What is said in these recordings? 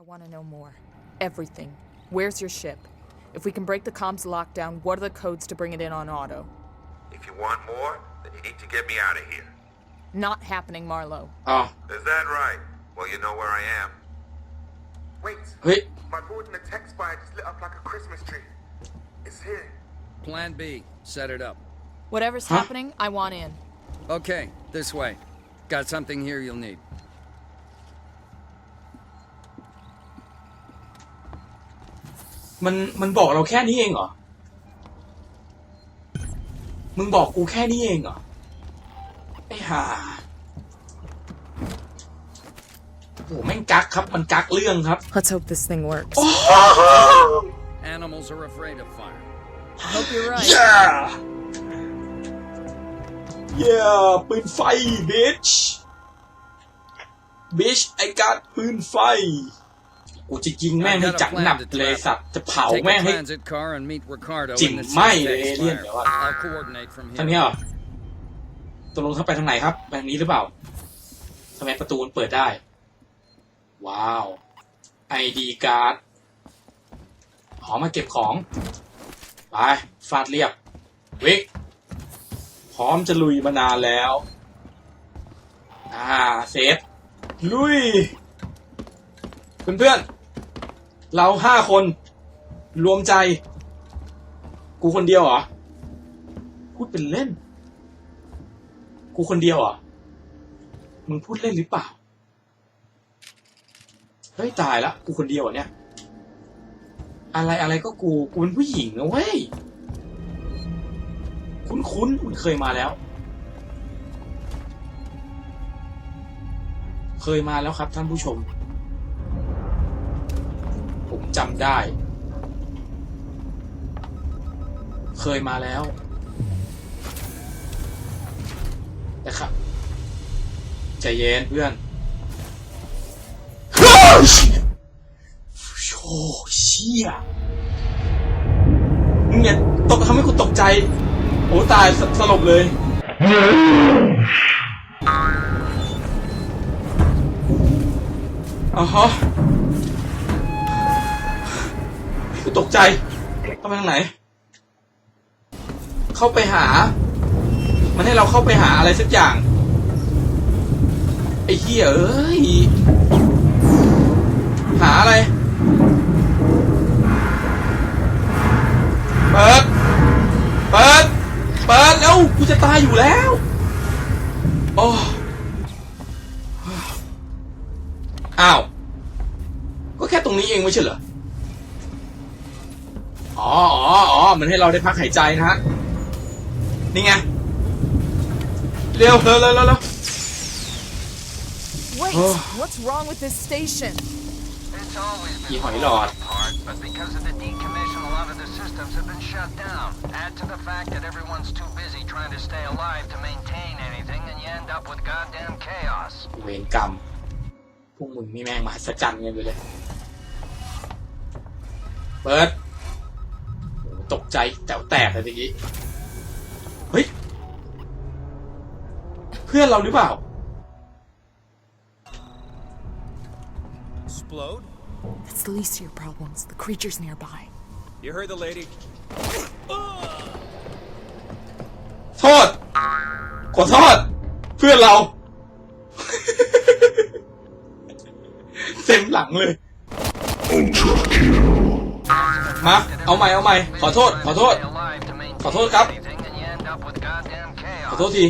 I want to know more. Everything. Where's your ship? If we can break the comms lockdown, what are the codes to bring it in on auto? If you want more, then you need to get me out of here. Not happening, Marlowe. Oh. Is that right? Well, you know where I am. Wait. Wait. My board in the text file just lit up like a Christmas tree. It's here. Plan B. Set it up. Whatever's huh? happening, I want in. Okay, this way. Got something here you'll need. มันมันบอกเราแค่นี้เองเหรอ มึงบอกกูแค่นี้เองเหรอ ไอ้ห่าโอ้โหแม่งกักครับ มันกักเรื่องครับ Let's hope this thing works. Animals are afraid of fire. Hope you're right. yeah yeah ปืนไฟ bitch bitch ไอ้กัดปืนไฟ กูจะยิงแม่งให้จักหนับเลยสัตว์จะเผา Take แม่ง a ให้ transit car and meet Ricardo จริง in the ไม่ Six เลยเอ Days เลี่ยน fire. เดี๋ยวอะ I'll coordinate from ทาง here. นี้เหรอตกลงเข้าไปทางไหนครับไปทางนี้หรือเปล่าทำไมประตูมันเปิดได้ ว้าว ID การ์ดหอมาเก็บของไปฟาดเรียบวิกพร้อมจะลุยมานานแล้ว อ่าเซฟลุย เพื่อนๆ เราห้าคน รวมใจ กูคนเดียวเหรอ พูดเป็นเล่น กูคนเดียวเหรอ มึงพูดเล่นหรือเปล่า เฮ้ยตายละ กูคนเดียวเหรอเนี่ย อะไรอะไรก็กู กูเป็นผู้หญิงนะเว้ย คุ้นคุ้นๆมันเคยมาแล้ว เคยมาแล้วครับท่านผู้ชม จำได้ เคยมาแล้วแต่ครับใจเย็นเพื่อนโอ้เชี่ยมึงอย่าตกทำให้กูตกใจ โอ้ตายสสลบเลยอ๋อฮะ กูตกใจเข้าไปทางไหน เข้าไปหา มันให้เราเข้าไปหาอะไรสักอย่าง ไอ้เหี้ยเอ้ย หาอะไร เปิด เปิด เปิดแล้วกูจะตายอยู่แล้ว โอ้อ้าว ก็แค่ตรงนี้เองไม่ใช่เหรอ อ๋ออ๋ออ๋อเหมือนให้เราได้พักหายใจนะฮะ นี่ไง เร็วเร็วเร็วเร็วเร็ว Wait, Oh. what's wrong with this station? It's always been Gì hỏi falling lọt. apart, but because of the decommission, a lot of the systems have been shut down. Add to the fact that everyone's too busy trying to stay alive to maintain anything, and you end up with goddamn chaos. เวรกรรม พวกมึงนี่แม่งมหัศจรรย์กันไปเลย เปิดโอ้โห ตกใจแต๋วแตกเลยทีนี้เฮ้ยเพื่อนเราหรือเปล่า Explode? That's the least of your problems. The creature's nearby. You heard the lady. โทษขอโทษเพื่อนเรา เต็มหลังเลย มาเอาใหม่เอาใหม่ขอโทษ ขอโทษ ขอโทษครับ ขอโทษที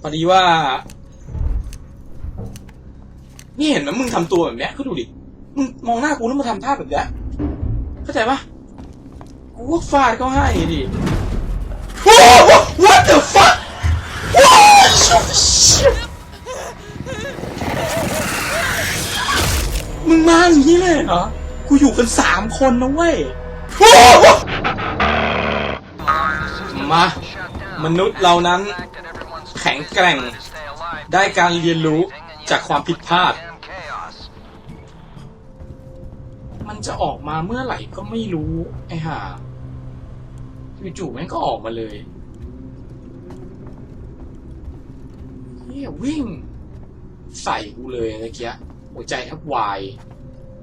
พอดีว่า นี่เห็นไหมมึงทำตัวแบบเนี้ยก็ดูดิ มึงมองหน้ากูแล้วมาทำท่าแบบเนี้ยเข้าใจปะกูก็ฟาดเขาให้ดิ what the fuck what shit มึงมาอย่างนี้เลยเหรอ กูอยู่กันสามคนนะเว้ยมา มนุษย์เรานั้น แข็งแกร่ง ได้การเรียนรู้จากความผิดพลาด มันจะออกมาเมื่อไหร่ก็ไม่รู้ ไอ้ห่าจู่ๆม่งก็ออกมาเลยเฮียวิ่ง ใส่กูเลยเมื่อกี้หัวใจแทบวาย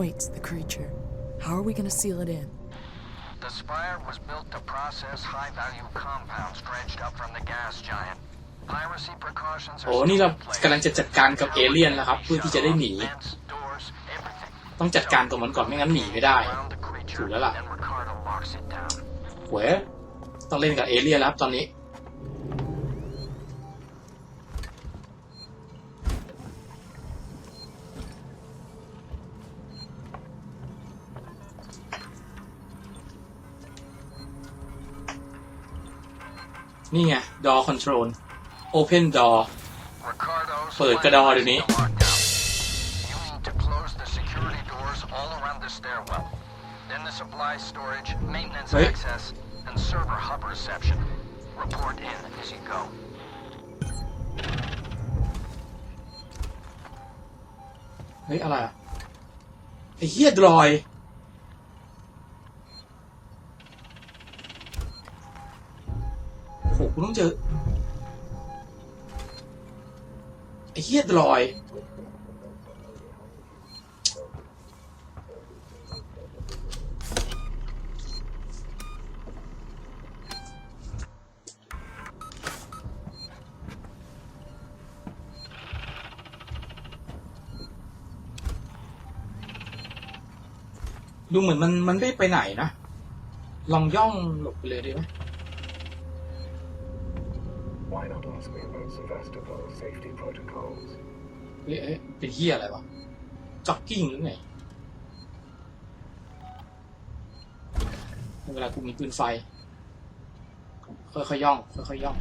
Wait, the creature. How are we gonna seal it in? The Spire was built to process high-value compounds dredged up from the gas giant. Piracy precautions โอ้ are นี่ still เรา in place. กำลังจะจัดการกับเอเลี่ยนแล้วครับ เพื่อที่จะได้หนี Vents, doors, everything. ต้องจัดการกับมันก่อนไม่งั้นหนีไม่ได้ Around the creature, ถูกแล้วล่ะ then Ricardo locks it down. เว้ยต้องเล่นกับเอเลี่ยนแล้วครับตอนนี้ นี่ไง door control open door Ricardo's เปิดกระดอเดี๋ยวนี้ lockdown. You need to close the security doors all around the stairwell. Then the supply storage, maintenance Wait. access, and server hub reception. Report in as you go. เฮ้ยอะไรอะไอ้เฮียดรอย กูต้องเจอ ไอ้เฮียดรอยดูเหมือนมันมันไม่ไปไหนนะ ลองย่องหลบไปเลยดีไหม me about Sevastopol's safety protocols? เฮ้ยเอ๊ะเป็นเฮียอะไรวะจ็อกกิ้งหรือไงเวลากูมีปืนไฟ ค่อยๆย่อง ค่อยๆย่อง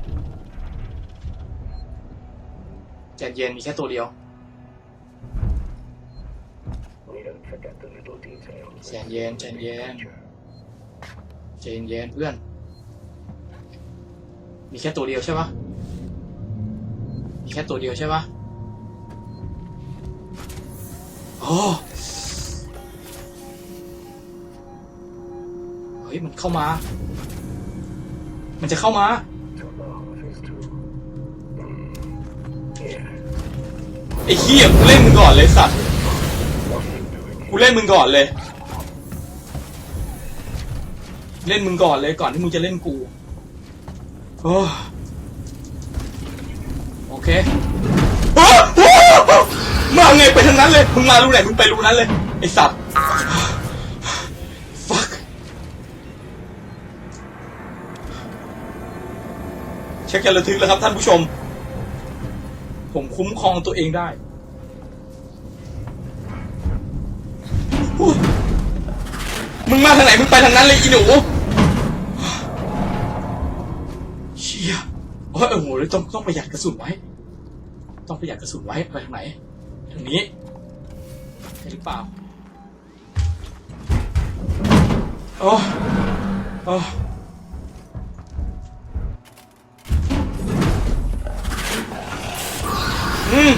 ใจเย็นมีแค่ตัวเดียว We don't forget the little details. ใจเย็นใจเย็น ใจเย็นเพื่อน มีแค่ตัวเดียวใช่ปะมีแค่ตัวเดียวใช่ปะโอ้เฮ้ย มันเข้ามา มันจะเข้ามา ไอ้เหี้ยกูเล่นมึงก่อนเลยสัตว์ กูเล่นมึงก่อนเลย เล่นมึงก่อนเลยก่อนที่มึงจะเล่นกู โอ้โอ เคโอ้โอ้มาไงไปทางนั้นเลย มึงมารูไหนมึงไปรูนั้นเลย ไอสัตว์ fuck เช็คการระทึกแล้วครับท่านผู้ชม ผมคุ้มครองตัวเองได้มึงมาทางไหนมึงไปทางนั้นเลยอีหนูเชี่ยโอ้ยโอ้โหเลยต้องต้องประหยัดกระสุนไว้ ต้องประหยัดกระสุนไว้ไปทางไหนทางนี้ใช่หรือเปล่าโอ้โอ้อืม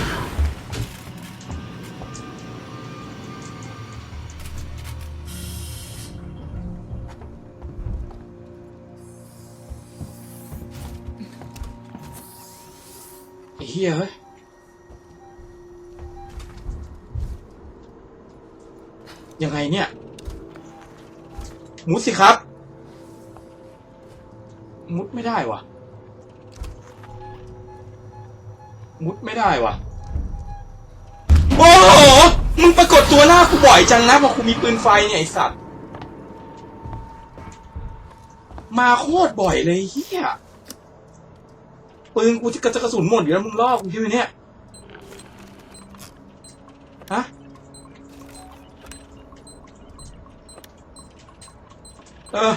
เฮียเฮ้ย ยังไงเนี่ย มุดสิครับ มุดไม่ได้วะมุดไม่ได้วะโอ้โหมึงปรากฏตัวหน้ากูบ่อยจังนะพราะกูมีปืนไฟเนี่ยไอสัตว์ มาโคตรบ่อยเลยเฮียปืนกูจะกระจะกระสุนหมดอยู่แล้วมึงล่อกูใช่ไหมเนี่ย เออ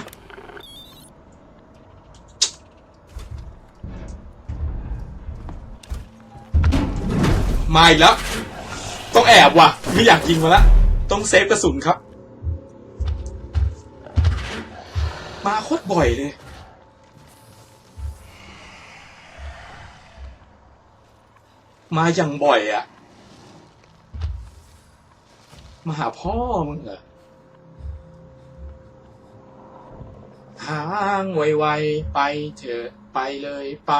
มาอีกแล้ว ต้องแอบว่ะ ไม่อยากยิงมาแล้วต้องเซฟกระสุนครับ มาโคตรบ่อยเลย มาอย่างบ่อยอะมาหาพ่อมึงเหรอ หางไวๆไปเถอะไปเลยไป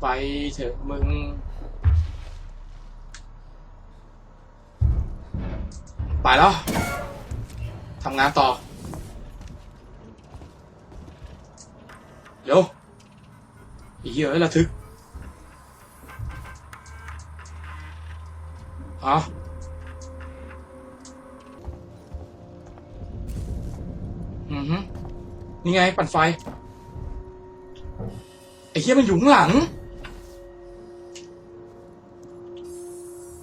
ไปเถอะมึง ไปแล้วทำงานต่อ เดี๋ยวอีเหี้ยระทึกอ๋อ นี่ไง ปั่นไฟ ไอ้เหี้ยมันอยู่ข้างหลัง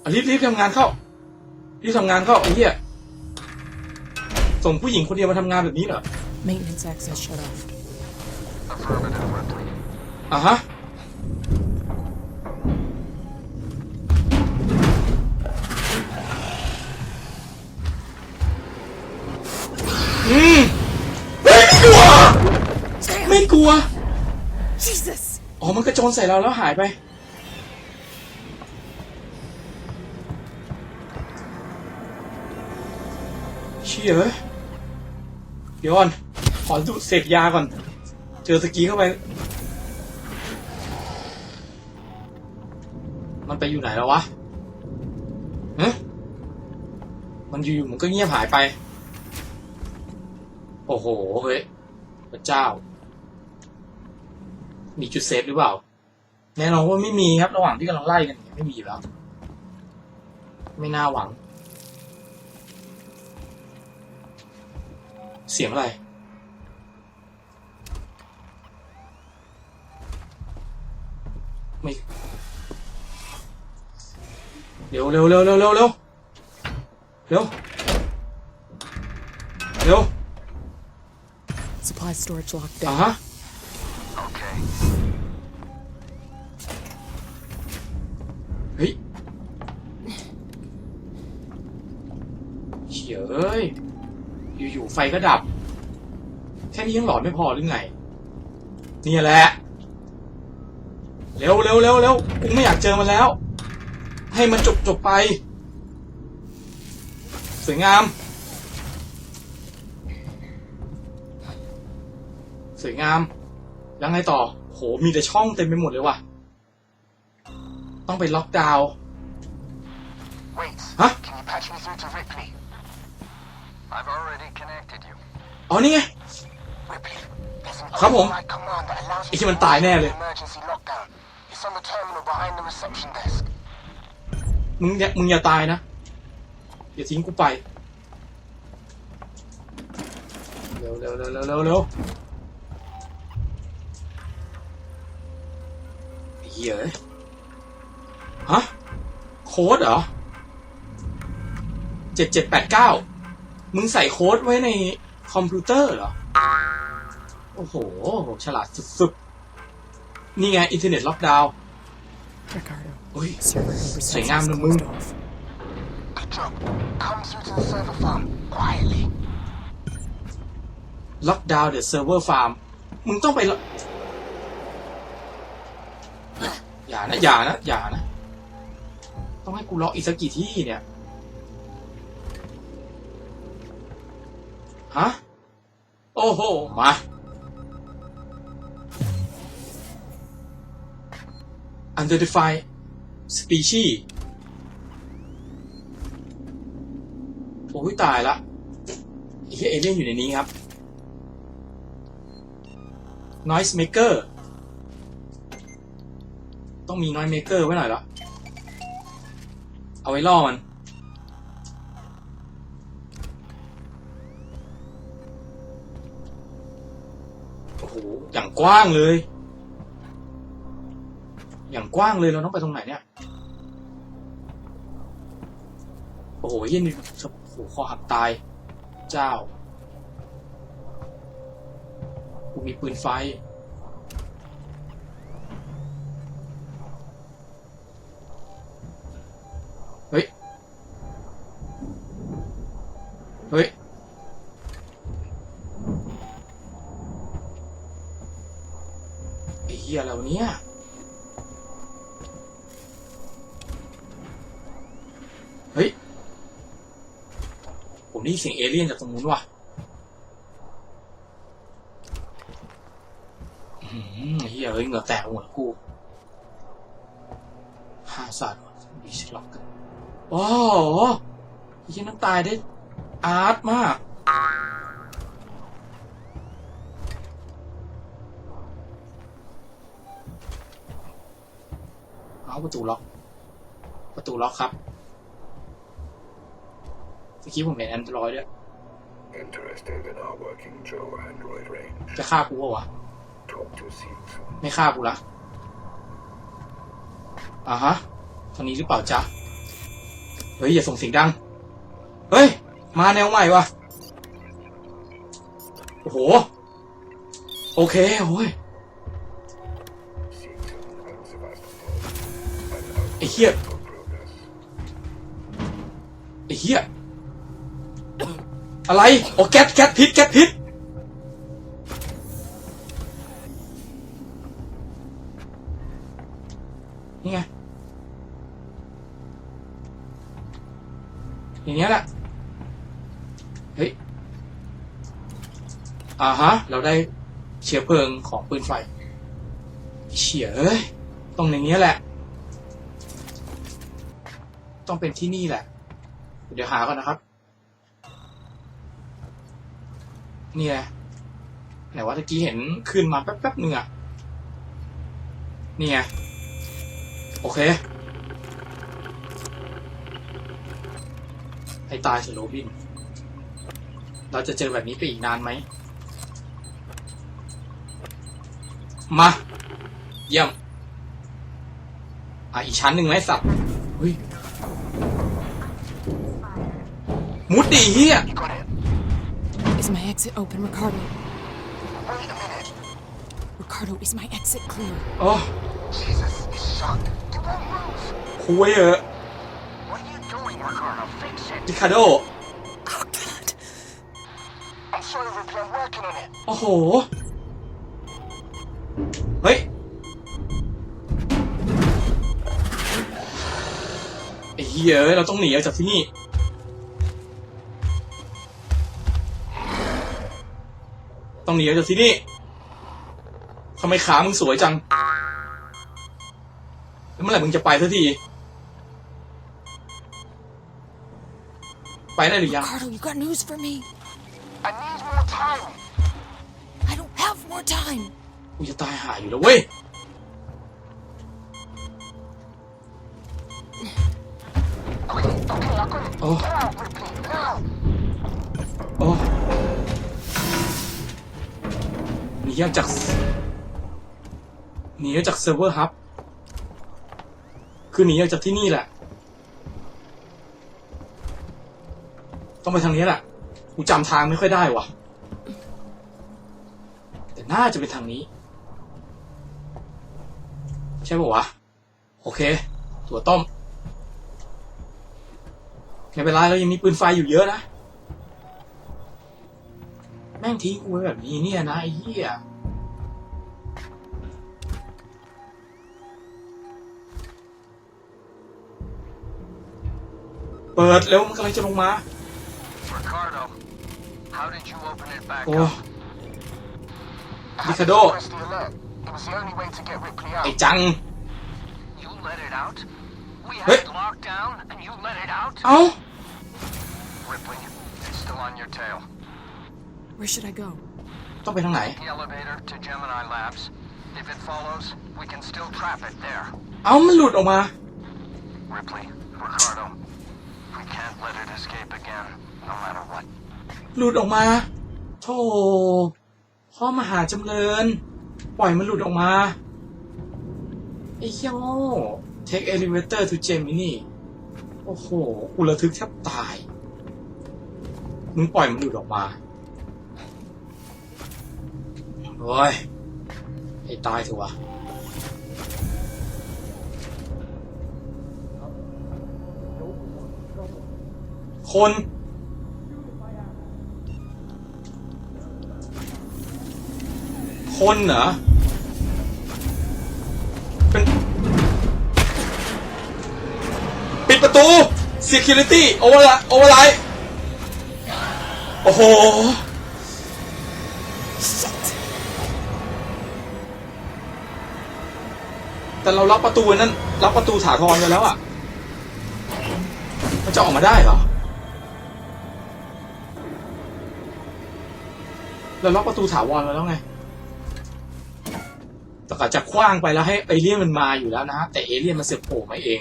อะรีบรีบทำงานเข้ารีบทำงานเข้าไอ้เหี้ยส่งผู้หญิงคนเดียวมาทำงานแบบนี้เหรอ Maintenance access shut off. Affirmative, Ripley. อะฮะอืมไม่กลัว ไม่กลัว Jesus! อ๋อ มันกระโจนใส่เราแล้วหายไป เชี่ยเอ้ยเดี๋ยวก่อน ขอดูดเสพยาก่อน เจอสกีเข้าไป มันไปอยู่ไหนแล้ววะฮะมันอยู่ๆมันก็เงียบหายไป โอ้โห เฮ้ย พระเจ้า มีจุดเซฟหรือเปล่า แน่นอนว่าไม่มีครับ ระหว่างที่กำลังไล่กันเนี่ยไม่มีอยู่แล้ว ไม่น่าหวัง เสียงอะไร ไม่เร็วเร็วเร็วเร็วเร็วเร็วเร็วเร็ว Supply storage locked อะ down. ฮะ Okay. เฮ้ยเฉยเอ้ย อยู่ๆไฟก็ดับ แค่นี้ยังหลอนไม่พอหรือไง นี่แหละ เร็วเร็วเร็วเร็วกูไม่อยากเจอมันแล้ว ให้มันจบจบไป สวยงาม สวยงาม แล้วไงต่อ โห มีแต่ช่องเต็มไปหมดเลยว่ะ ต้องไปล็อกดาวน์ Wait. Huh? Can you patch me through to Ripley? I've already connected you. อ๋อนี่ไง Ripley, there's an ครับผม override command that allows ไอ้ you ที่ to มันตายแน่เลย launch an emergency lockdown. It's on the terminal behind the reception desk. มึงอย่ามึงอย่าตายนะ อย่าทิ้งกูไป เร็วเร็วเร็วเร็วเร็ว เร็วไอ้เหี้ยเอ้ยฮะ โค้ดเหรอเจ็ดเจ็ดแปดเก้ามึงใส่โค้ดไว้ในคอมพิวเตอร์เหรอ โอ้โห ฉลาดสุดๆ นี่ไง อินเทอร์เน็ตล็อกดาวน์ Ricardo, อุ้ย server number สวย six งาม is นะมึง closed off. Good job. Come through to the server farm quietly. ล็อกดาวน์เดอะเซิร์ฟเวอร์ฟาร์ม มึงต้องไปล็ อย่านะอย่านะอย่านะ ต้องให้กูล็อกอีกสักกี่ที่เนี่ยฮะโอ้โห มา Identify Species โอ้ยตายละไอ้เหี้ยเอเลี่ยนอยู่ในนี้ครับ noise maker ต้องมี noise maker ไว้หน่อยละเอาไว้ล่อมัน โอ้โห อย่างกว้างเลย อย่างกว้างเลยเราต้องไปตรงไหนเนี่ย โอ้โหเย็นนี่โอ้โหคอหักตาย เจ้า กูมีปืนไฟ เฮ้ย ไอ้เหี้ยอะไรวเนี่ยเฮ้ย ผมได้ยินเสียงเอเลี่ยนจากตรงนู้นว่ะไอ้เฮียเอ้ยเหงื่อแตกหมดกูห้าสัตว์บีชล็อกกันโอ้โหยี่นั้นตายได้ อาร์ตมาก เอาประตูล็อก ประตูล็อกครับเมื่อกี้ผมเห็นแอนดรอยด้วย Interested in our working Joe android range. จะฆ่ากูปะวะ Talk to Seeks. ไม่ฆ่ากูละอ่าฮะทางนี้หรือเปล่าจ๊ะ เฮ้ย อย่าส่งเสียงดัง เฮ้ย มาแนวใหม่วะโอ้โห โอเคโอ้ยไอ้เหี้ยไอ้เหี้ยอะไร โอ้แก๊สแก๊สพิษแก๊สพิษ อ่าฮะ เราได้เชื้อเพลิงของปืนไฟเฉียเอ้ยตรงอย่างเงี้ยแหละ ต้องเป็นที่นี่แหละ เดี๋ยวหาก่อนนะครับ เนี่ไงไหนว่าตะกี้เห็นขึ้นมาแป๊บๆหนึ่งอะนี่ไงโอเค ให้ตายสโลบิน เราจะเจอแบบนี้ไปอีกนานไหม มา เยี่ยม อะ อีกชั้นหนึ่งไหมสัตว์เฮ้ยมุดดีเฮีย You got it. Is my exit open, Ricardo? Wait a minute. Ricardo, is my exit clear? โอ้ Jesus, it's shut. It won't move. คุยเหอะ What are you doing, Ricardo? Fix it. ริคาโด Oh, God. I'm sorry, Ripley. I'm working on it. โอ้โห เฮ้ย ไอ้เหี้ยเอ้ยเราต้องหนีออกจากที่นี่ ต้องหนีออกจากที่นี่ทำไมขามึงสวยจัง แล้วเมื่อไหร่มึงจะไปสักที ไปได้หรือยัง Ricardo, you got news for me? I need more time. I don't have more time. กูจะตายหาอยู่แล้วเว้ย Okay, okay, I got it. Oh. Now, Ripley, now. โอ้หนีออกจากหนีออกจากเซิร์ฟเวอร์ฮับ คือหนีออกจากที่นี่แหละ ต้องไปทางนี้แหละ กูจำทางไม่ค่อยได้ว่ะ แต่น่าจะเป็นทางนี้ ใช่ป่าวะ โอเคถั่วต้มไม่เป็นไรเรายังมีปืนไฟอยู่เยอะนะ แม่งทิ้งกูไว้แบบนี้เนี่ยนะไอ้เหี้ยเปิดแล้วมันกำลังจะลงมา Ricardo, how did you open it back โอ้ up? I had to Ricardo. press the alert. It was the only way to get Ripley ไอ้ out. จัง You let it out? We had Hey. it locked down, and you let it out? เอ้า Ripley, it's still on your tail. Where should I go? ต้องไปทางไหน The elevator to Gemini Labs. If it follows, we can still trap it there. เอ้ามันหลุดออกมา Ripley, Ricardo, we can't let it escape again, no matter what. หลุดออกมาโธ่พ่อมหาจำเริญ ปล่อยมันหลุดออกมาไอ้เหี้ยโง่ take elevator to Gemini โอ้โหกูระทึกแทบตาย มึงปล่อยมันหลุดออกมาโอ้ยให้ตายเถอะวะคน คนเหรอ เป็น ปิดประตู Security โอเวอร์ไลโอวไลโอ้โห แต่เราล็อกประตูนั้นล็อกประตูถาทรไปแล้วอะ มันจะออกมาได้เหรอเราล็อกประตูถาวรมาแล้วไง แต่ก็จะคว้างไปแล้วให้เอเลี่ยนมันมาอยู่แล้วนะฮะแต่เอเลี่ยนมันเสือกโผล่มาเอง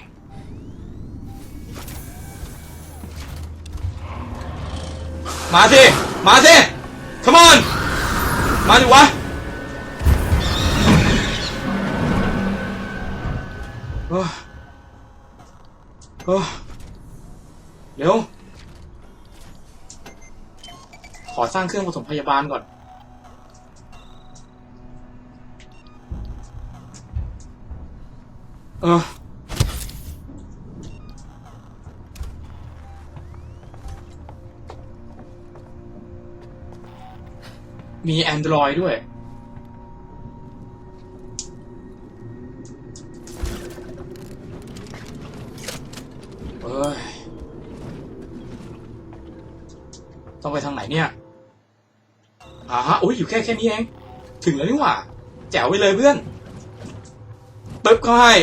มาสิมาสิ come on มาดิวะโอโอ้เร็ว ขอสร้างเครื่องปฐมพยาบาลก่อน เออมี Android ด้วย เอ้ย ต้องไปทางไหนเนี่ยอ่าฮะโอ้ย อยู่แค่แค่นี้เอง ถึงแล้วนี่หว่า แจ๋วไปเลยเพื่อนปึ๊บก็ให้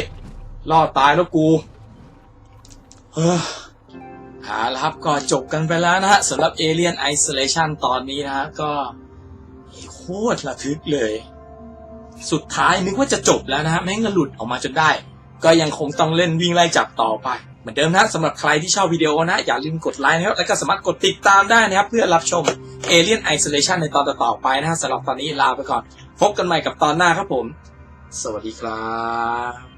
รอดตายแล้วกูเฮ้อหาล้วครับก็จบกันไปแล้วนะฮะสำหรับ Alien Isolation ตอนนี้นะฮะก็โคตรระทึกเลย สุดท้ายนึกว่าจะจบแล้วนะฮะแม่งก็หลุดออกมาจนได้ ก็ยังคงต้องเล่นวิ่งไล่จับต่อไป เหมือนเดิมนะสำหรับใครที่ชอบวิดีโอนะอย่าลืมกดไลค์นะครับแล้วก็สามารถกดติดตามได้นะครับ เพื่อรับชม Alien Isolation ในตอนต่อๆไปนะฮะสำหรับตอนนี้ลาไปก่อน พบกันใหม่กับตอนหน้าครับผม สวัสดีครับ